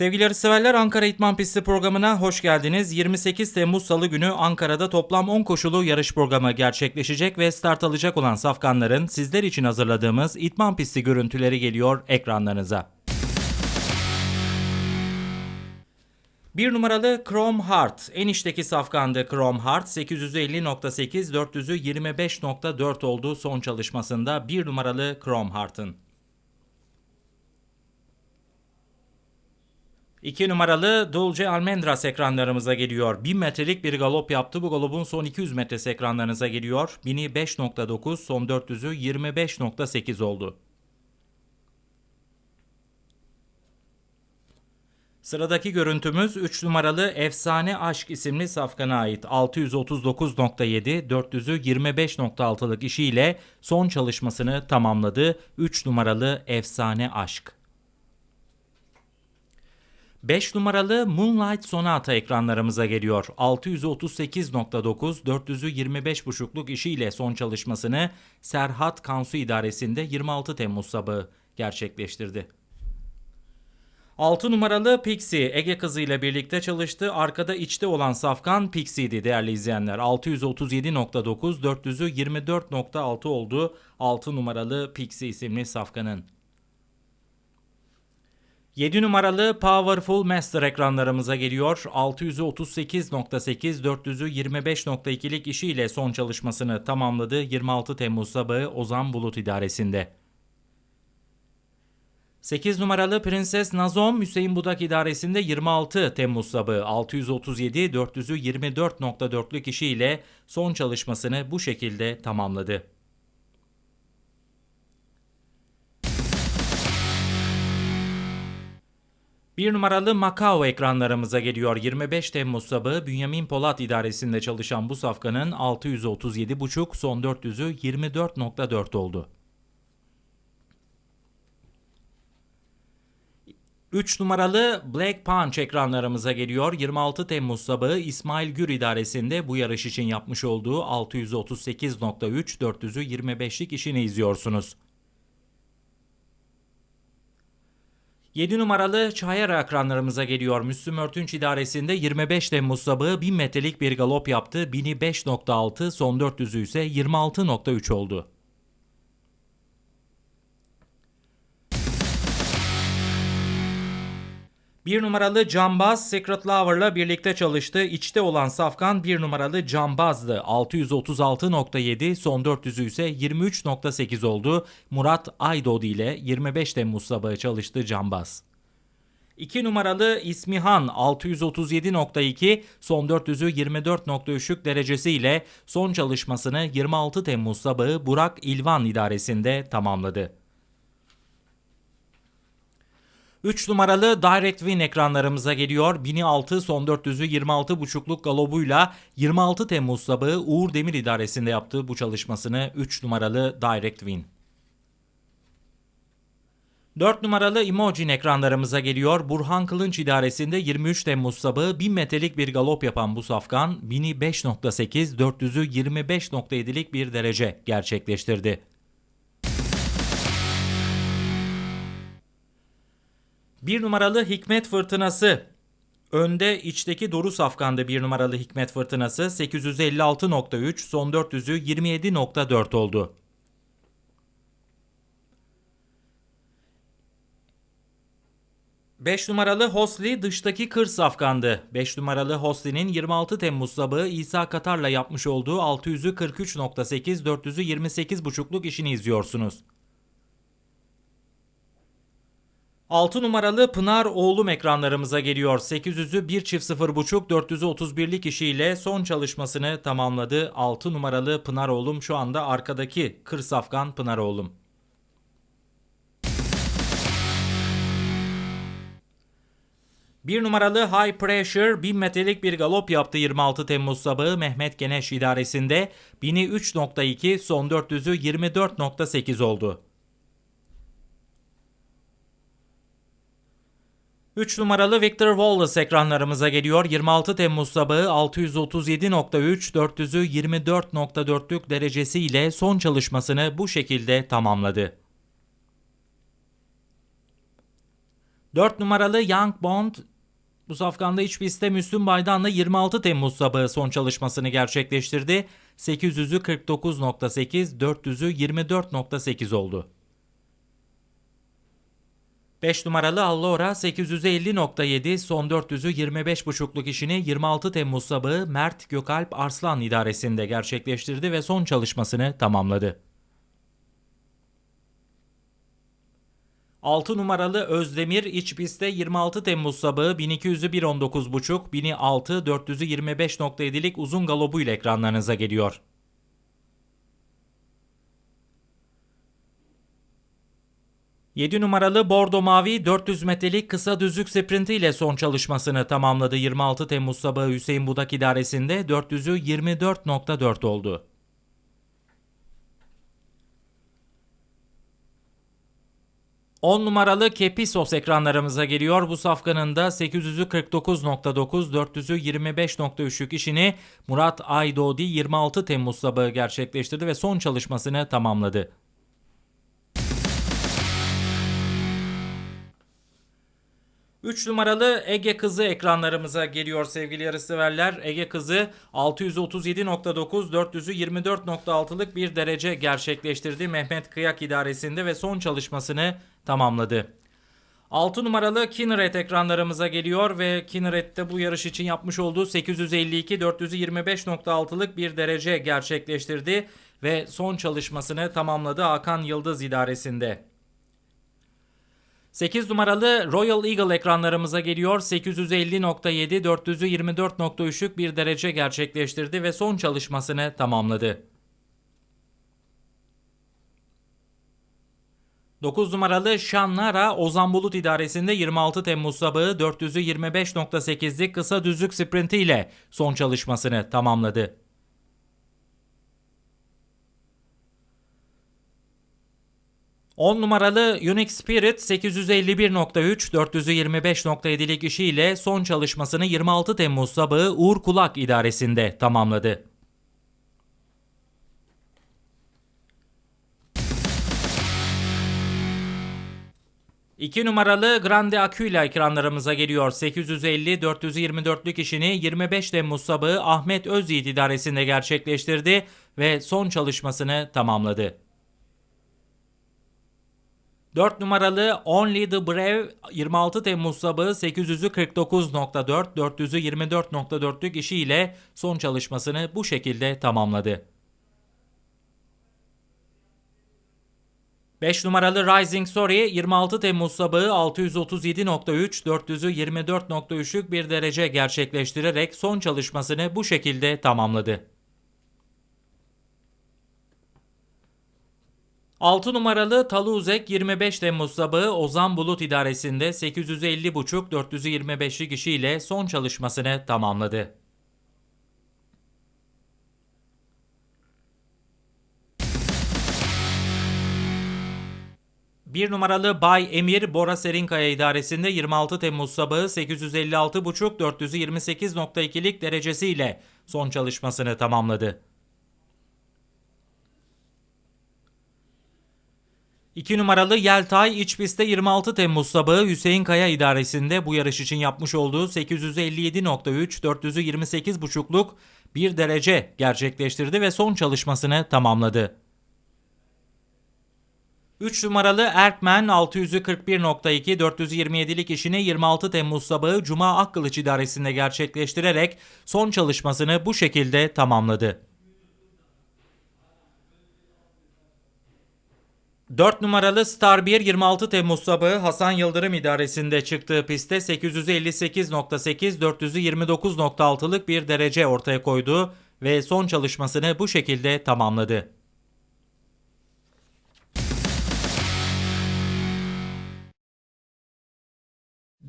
Sevgili yarışseverler Ankara İtman Pisti programına hoş geldiniz. 28 Temmuz Salı günü Ankara'da toplam 10 koşulu yarış programı gerçekleşecek ve start alacak olan safkanların sizler için hazırladığımız İtman Pisti görüntüleri geliyor ekranlarınıza. Bir numaralı Chrome Heart. En içteki safkandı Chrome Heart. 850.8, 400'ü 25.4 oldu son çalışmasında bir numaralı Chrome Heart'ın. 2 numaralı Dulce Almendras ekranlarımıza geliyor. 1000 metrelik bir galop yaptı. Bu galopun son 200 metresi ekranlarınıza geliyor. 1000'i 5.9, son 400'ü 25.8 oldu. Sıradaki görüntümüz 3 numaralı Efsane Aşk isimli safkana ait 639.7, 400'ü 25.6'lık işiyle son çalışmasını tamamladı. 3 numaralı Efsane Aşk. 5 numaralı Moonlight Sonata ekranlarımıza geliyor. 638.9, 400'ü 25.5'luk işiyle son çalışmasını Serhat Kansu idaresinde 26 Temmuz sabahı gerçekleştirdi. 6 numaralı Pixie Ege kızı ile birlikte çalıştı. Arkada içte olan safkan Pixie'di değerli izleyenler. 637.9, 400'ü 24.6 oldu. 6 numaralı Pixie isimli safkanın. 7 numaralı Powerful Master ekranlarımıza geliyor. 638.8, 400'ü 25.2'lik işiyle son çalışmasını tamamladı. 26 Temmuz sabahı Ozan Bulut idaresinde. 8 numaralı Prenses Nazom Hüseyin Budak idaresinde 26 Temmuz sabahı 637 400'ü 24.4'lük kişiyle son çalışmasını bu şekilde tamamladı. Bir numaralı Macao ekranlarımıza geliyor. 25 Temmuz sabahı Bünyamin Polat idaresinde çalışan bu safkanın 637,5 son 400'ü 24.4 oldu. 3 numaralı Black Punch ekranlarımıza geliyor. 26 Temmuz sabahı İsmail Gür idaresinde bu yarış için yapmış olduğu 638.3 400'ü 25'lik işini izliyorsunuz. 7 numaralı Çayar ekranlarımıza geliyor. Müslüm Örtünç idaresinde 25 Temmuz sabahı 1000 metrelik bir galop yaptı. 1000'i 5.6 son 400'ü ise 26.3 oldu. Bir numaralı Cambaz Secret Lover'la birlikte çalıştı. İçte olan Safkan bir numaralı Cambaz'dı. 636.7 son 400'ü ise 23.8 oldu. Murat Aydod ile 25 Temmuz sabahı çalıştı Cambaz. 2 numaralı İsmihan 637.2 son 400'ü 24.3'lük derecesiyle son çalışmasını 26 Temmuz sabahı Burak İlvan idaresinde tamamladı. 3 numaralı Direct Win ekranlarımıza geliyor. 1006 son 400'ü 26.5'luk galobuyla 26 Temmuz sabahı Uğur Demir idaresinde yaptığı bu çalışmasını 3 numaralı Direct Win. 4 numaralı Imogin ekranlarımıza geliyor. Burhan Kılınç idaresinde 23 Temmuz sabahı 1000 metrelik bir galop yapan bu safkan 1000'i 5.8, 400'ü 25.7'lik bir derece gerçekleştirdi. Bir numaralı Hikmet Fırtınası. Önde içteki Doru Safkan'da bir numaralı Hikmet Fırtınası 856.3 son 400'ü 27.4 oldu. Beş numaralı Hosli dıştaki kır safkandı. 5 numaralı Hosli'nin 26 Temmuz sabahı İsa Katar'la yapmış olduğu 600'ü 43.8, 400'ü 28.5'luk işini izliyorsunuz. 6 numaralı Pınar Oğlum ekranlarımıza geliyor. 800'ü 1 çift 0.5 400'ü 31'lik kişiyle son çalışmasını tamamladı. 6 numaralı Pınar Oğlum şu anda arkadaki Kır Safkan Pınar Oğlum. Bir numaralı High Pressure 1000 metrelik bir galop yaptı 26 Temmuz sabahı Mehmet Geneş idaresinde. 1000'i 3.2 son 400'ü 24.8 oldu. 3 numaralı Victor Wallace ekranlarımıza geliyor. 26 Temmuz sabahı 637.3 400'ü 24.4'lük derecesiyle son çalışmasını bu şekilde tamamladı. 4 numaralı Young Bond bu safkanda iç pistte Müslüm Baydan'la 26 Temmuz sabahı son çalışmasını gerçekleştirdi. 800'ü 49.8, 400'ü 24.8 oldu. 5 numaralı Allora 850.7 son 400'ü 25.5'luk işini 26 Temmuz sabahı Mert Gökalp Arslan idaresinde gerçekleştirdi ve son çalışmasını tamamladı. 6 numaralı Özdemir iç pistte 26 Temmuz sabahı 1200'ü 1.19.5, 1000'i 6, 400'ü 25.7'lik uzun galobuyla ekranlarınıza geliyor. Yedi numaralı Bordo Mavi 400 metrelik kısa düzlük sprinti ile son çalışmasını tamamladı. 26 Temmuz sabahı Hüseyin Budak idaresinde 400'ü 24.4 oldu. 10 numaralı Kepisos ekranlarımıza geliyor. Bu safkanın da 800'ü 49.9, 400'ü 25.3'lük işini Murat Aydodi 26 Temmuz sabahı gerçekleştirdi ve son çalışmasını tamamladı. Üç numaralı Ege Kızı ekranlarımıza geliyor sevgili yarışseverler. Ege Kızı 637.9 400'ü 24.6'lık bir derece gerçekleştirdi Mehmet Kıyak idaresinde ve son çalışmasını tamamladı. 6 numaralı Kinneret ekranlarımıza geliyor ve Kinneret'te bu yarış için yapmış olduğu 852 425.6'lık bir derece gerçekleştirdi ve son çalışmasını tamamladı Hakan Yıldız idaresinde. 8 numaralı Royal Eagle ekranlarımıza geliyor. 850.7 400'ü 24.3'lük bir derece gerçekleştirdi ve son çalışmasını tamamladı. 9 numaralı Şannara Ozan Bulut idaresinde 26 Temmuz sabahı 400'ü 25.8'lik kısa düzlük sprinti ile son çalışmasını tamamladı. 10 numaralı Unique Spirit 851.3 425.7'lik işiyle son çalışmasını 26 Temmuz sabahı Uğur Kulak idaresinde tamamladı. İki numaralı Grande Aquila ekranlarımıza geliyor. 850-424'lük işini 25 Temmuz sabahı Ahmet Özyiğit idaresinde gerçekleştirdi ve son çalışmasını tamamladı. 4 numaralı Only the Brave 26 Temmuz sabahı 800'ü 49.4, 400'ü 24.4'lük işiyle son çalışmasını bu şekilde tamamladı. 5 numaralı Rising Story 26 Temmuz sabahı 637.3, 400'ü 24.3'lük bir derece gerçekleştirerek son çalışmasını bu şekilde tamamladı. 6 numaralı Taluzek 25 Temmuz sabahı Ozan Bulut idaresinde 850.5 425'li kişiyle son çalışmasını tamamladı. Bir numaralı Bay Emir Bora Serinkaya idaresinde 26 Temmuz sabahı 856.5 428.2'lik derecesiyle son çalışmasını tamamladı. 2 numaralı Yeltay iç pistte 26 Temmuz sabahı Hüseyin Kaya idaresinde bu yarış için yapmış olduğu 857.3 400'ü 28.5'luk bir derece gerçekleştirdi ve son çalışmasını tamamladı. 3 numaralı Erkmen 600'ü 41.2 427'lik işini 26 Temmuz sabahı Cuma Akkılıç idaresinde gerçekleştirerek son çalışmasını bu şekilde tamamladı. 4 numaralı Star 1 26 Temmuz sabahı Hasan Yıldırım idaresinde çıktığı pistte 858.8 429.6'lık bir derece ortaya koydu ve son çalışmasını bu şekilde tamamladı.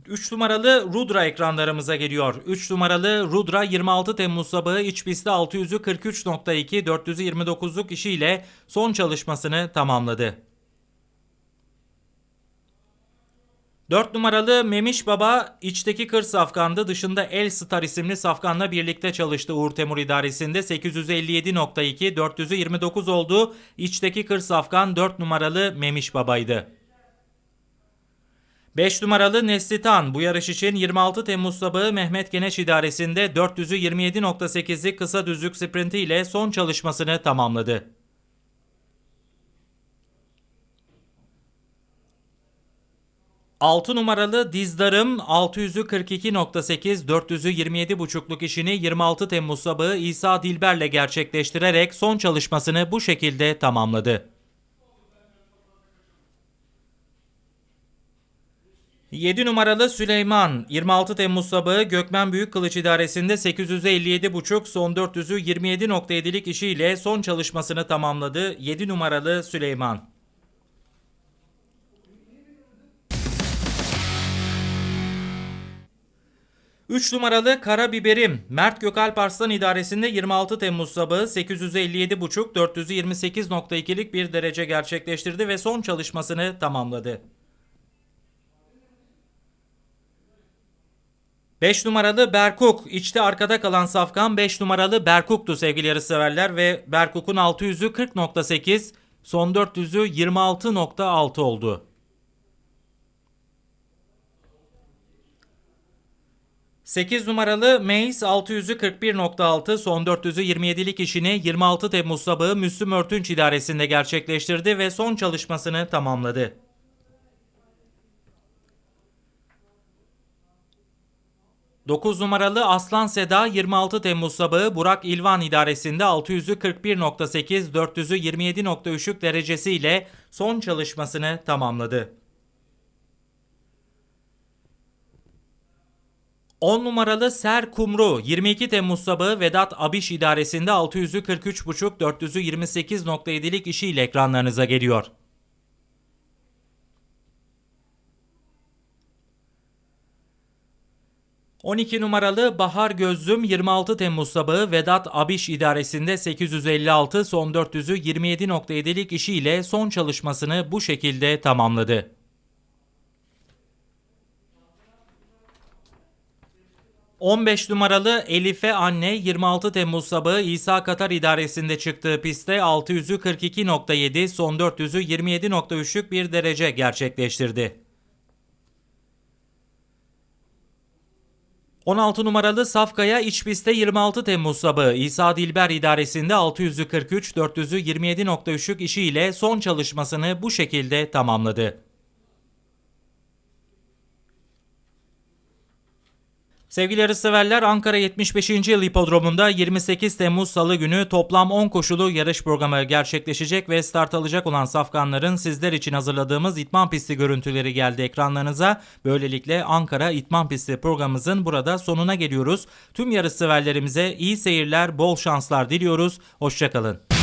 Üç numaralı Rudra ekranlarımıza geliyor. 3 numaralı Rudra 26 Temmuz sabahı iç pistte 600'ü 43.2 429'luk işiyle son çalışmasını tamamladı. 4 numaralı Memiş Baba içteki kır safkandı. Dışında El Star isimli safkanla birlikte çalıştı Uğur Temur idaresinde. 857.2 400'ü 29 oldu. İçteki kır safkan 4 numaralı Memiş Baba'ydı. 5 numaralı Neslitan bu yarış için 26 Temmuz sabahı Mehmet Geneş idaresinde 400'ü 27.8'lik kısa düzlük sprinti ile son çalışmasını tamamladı. 6 numaralı Dizdarım 600'ü 42.8, 400'ü 27.5'luk işini 26 Temmuz sabahı İsa Dilber'le gerçekleştirerek son çalışmasını bu şekilde tamamladı. 7 numaralı Süleyman 26 Temmuz sabahı Gökmen Büyükkılıç idaresinde 857.5 son 400'ü 27.7'lik işiyle son çalışmasını tamamladı. 7 numaralı Süleyman. Üç numaralı Karabiberim Mert Gökalp Arslan idaresinde 26 Temmuz sabahı 857.5 428.2'lik bir derece gerçekleştirdi ve son çalışmasını tamamladı. 5 numaralı Berkuk. içte arkada kalan safkan 5 numaralı Berkuk'tu sevgili yarışseverler ve Berkuk'un 600'ü 40.8, son 400'ü 26.6 oldu. 8 numaralı Mace 600'ü 41.6 son 400'ü 27'lik işini 26 Temmuz sabahı Müslüm Örtünç idaresinde gerçekleştirdi ve son çalışmasını tamamladı. 9 numaralı Aslan Seda 26 Temmuz sabahı Burak İlvan idaresinde 600'ü 41.8, 400'ü 27.3'lük derecesiyle son çalışmasını tamamladı. 10 numaralı Ser Kumru 22 Temmuz sabahı Vedat Abiş idaresinde 600'ü 43.5, 400'ü 28.7'lik işiyle ekranlarınıza geliyor. 12 numaralı Bahar Gözlüm 26 Temmuz sabahı Vedat Abiş idaresinde 856 son 400'ü 27.7'lik işiyle son çalışmasını bu şekilde tamamladı. 15 numaralı Elife Anne 26 Temmuz sabahı İsa Katar idaresinde çıktığı pistte 600'ü 42.7 son 400'ü 27.3'lük bir derece gerçekleştirdi. 16 numaralı Safkaya iç pistte 26 Temmuz sabahı İsa Dilber idaresinde 600'ü 43, 400'ü 27.3'lük işiyle son çalışmasını bu şekilde tamamladı. Sevgili yarışseverler Ankara 75. Yıl Hipodromu'nda 28 Temmuz Salı günü toplam 10 koşulu yarış programı gerçekleşecek ve start alacak olan safkanların sizler için hazırladığımız itman pisti görüntüleri geldi ekranlarınıza. Böylelikle Ankara İtman Pisti programımızın burada sonuna geliyoruz. Tüm yarışseverlerimize iyi seyirler, bol şanslar diliyoruz. Hoşçakalın.